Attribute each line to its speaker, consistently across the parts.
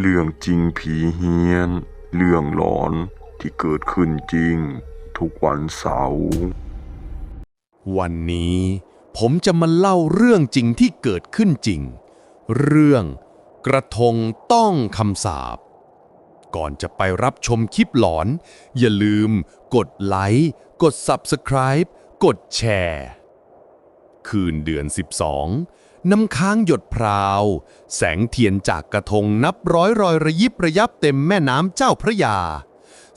Speaker 1: เรื่องจริงผีเฮียน เรื่องหลอนที่เกิดขึ้นจริง ทุกวันเสาร์
Speaker 2: วันนี้ผมจะมาเล่าเรื่องจริงที่เกิดขึ้นจริง เรื่องกระทงต้องคำสาปก่อนจะไปรับชมคลิปหลอน อย่าลืมกดไลค์ กด Subscribe กดแชร์ คืนเดือน 12 น้ำค้างหยดพราว แสงเทียนจากกระทงนับร้อยรอยระยิบระยับเต็มแม่น้ำเจ้าพระยา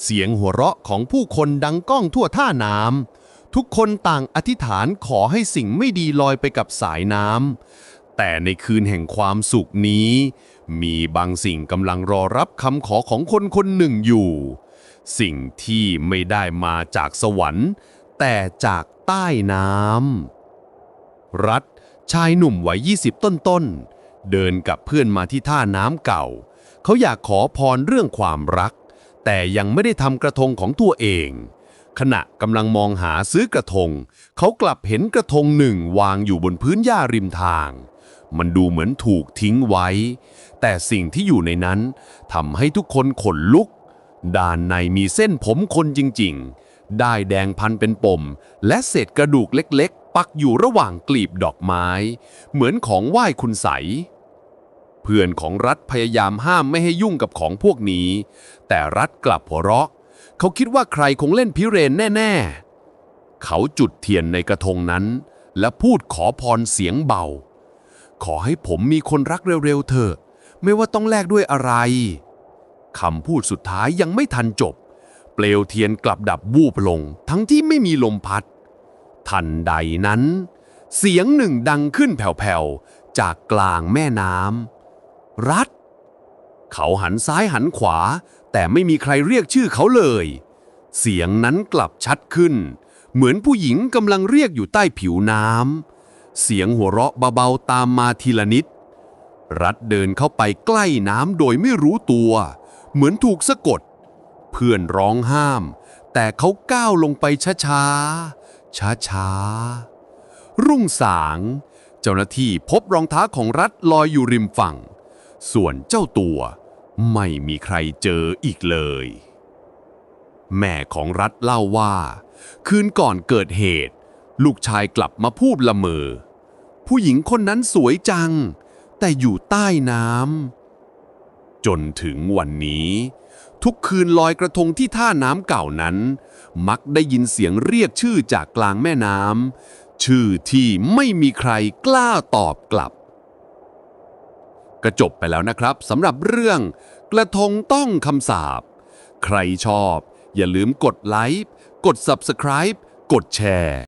Speaker 2: เสียงหัวเราะของผู้คนดังก้องทั่วท่าน้ำทุกคนต่างอธิษฐานขอให้สิ่งไม่ดีลอยไปกับสายน้ำแต่ในคืนแห่งความสุขนี้ มีบางสิ่งกำลังรอรับคำขอของคนคนหนึ่งอยู่ สิ่งที่ไม่ได้มาจากสวรรค์ แต่จากใต้น้ำรัฐ ชายหนุ่มวัย 20 ต้นๆ เดินกับเพื่อนมาที่ท่าน้ำเก่า เขาอยากขอพรเรื่องความรัก แต่ยังไม่ได้ทำกระทงของตัวเอง ขณะกำลังมองหาซื้อกระทง เขากลับเห็นกระทงหนึ่งวางอยู่บนพื้นหญ้าริมทาง มันดูเหมือนถูกทิ้งไว้ แต่สิ่งที่อยู่ในนั้นทำให้ทุกคนขนลุก ด้านในมีเส้นผมคนจริงๆ ได้แดงพันเป็นปม และเศษกระดูกเล็ก ปักอยู่ระหว่างกลีบดอกไม้ เหมือนของไหว้คุณใส เพื่อนของรัฐพยายามห้ามไม่ให้ยุ่งกับของพวกนี้ แต่รัฐกลับหัวเราะ เขาคิดว่าใครคงเล่นพิเรนแน่ ๆ เขาจุดเทียนในกระทงนั้น และพูดขอพรเสียงเบา ขอให้ผมมีคนรักเร็วๆเถอะ ไม่ว่าต้องแลกด้วยอะไรคำพูดสุดท้ายยังไม่ทันจบ เปลวเทียนกลับดับวูบลง ทั้งที่ไม่มีลมพัด ทันใดนั้น เสียงหนึ่งดังขึ้นแผ่วๆ จากกลางแม่น้ำรัฐเขาหันซ้ายหันขวา แต่ไม่มีใครเรียกชื่อเขาเลย เสียงนั้นกลับชัดขึ้น เหมือนผู้หญิงกำลังเรียกอยู่ใต้ผิวน้ำเสียงหัวเราะเบาๆตามมาทีละนิด รัฐเดินเข้าไปใกล้น้ำโดยไม่รู้ตัว เหมือนถูกสะกด เพื่อนร้องห้าม แต่เขาก้าวลงไปช้าๆ ช้าๆ รุ่งสาง เจ้าหน้าที่พบรองเท้าของรัฐลอยอยู่ริมฝั่ง ส่วนเจ้าตัวไม่มีใครเจออีกเลย แม่ของรัฐเล่าว่า คืนก่อนเกิดเหตุ ลูกชายกลับมาพูดละเมอ ผู้หญิงคนนั้นสวยจัง แต่อยู่ใต้น้ำ จนถึงวันนี้ ทุกคืนลอยกระทงที่ท่าน้ำเก่านั้น มักได้ยินเสียงเรียกชื่อจากกลางแม่น้ำชื่อที่ไม่มีใครกล้าตอบกลับก็จบไปแล้วนะครับสำหรับเรื่อง กระทงต้องคำสาปใครชอบ อย่าลืมกดไลค์กด Subscribe กดแชร์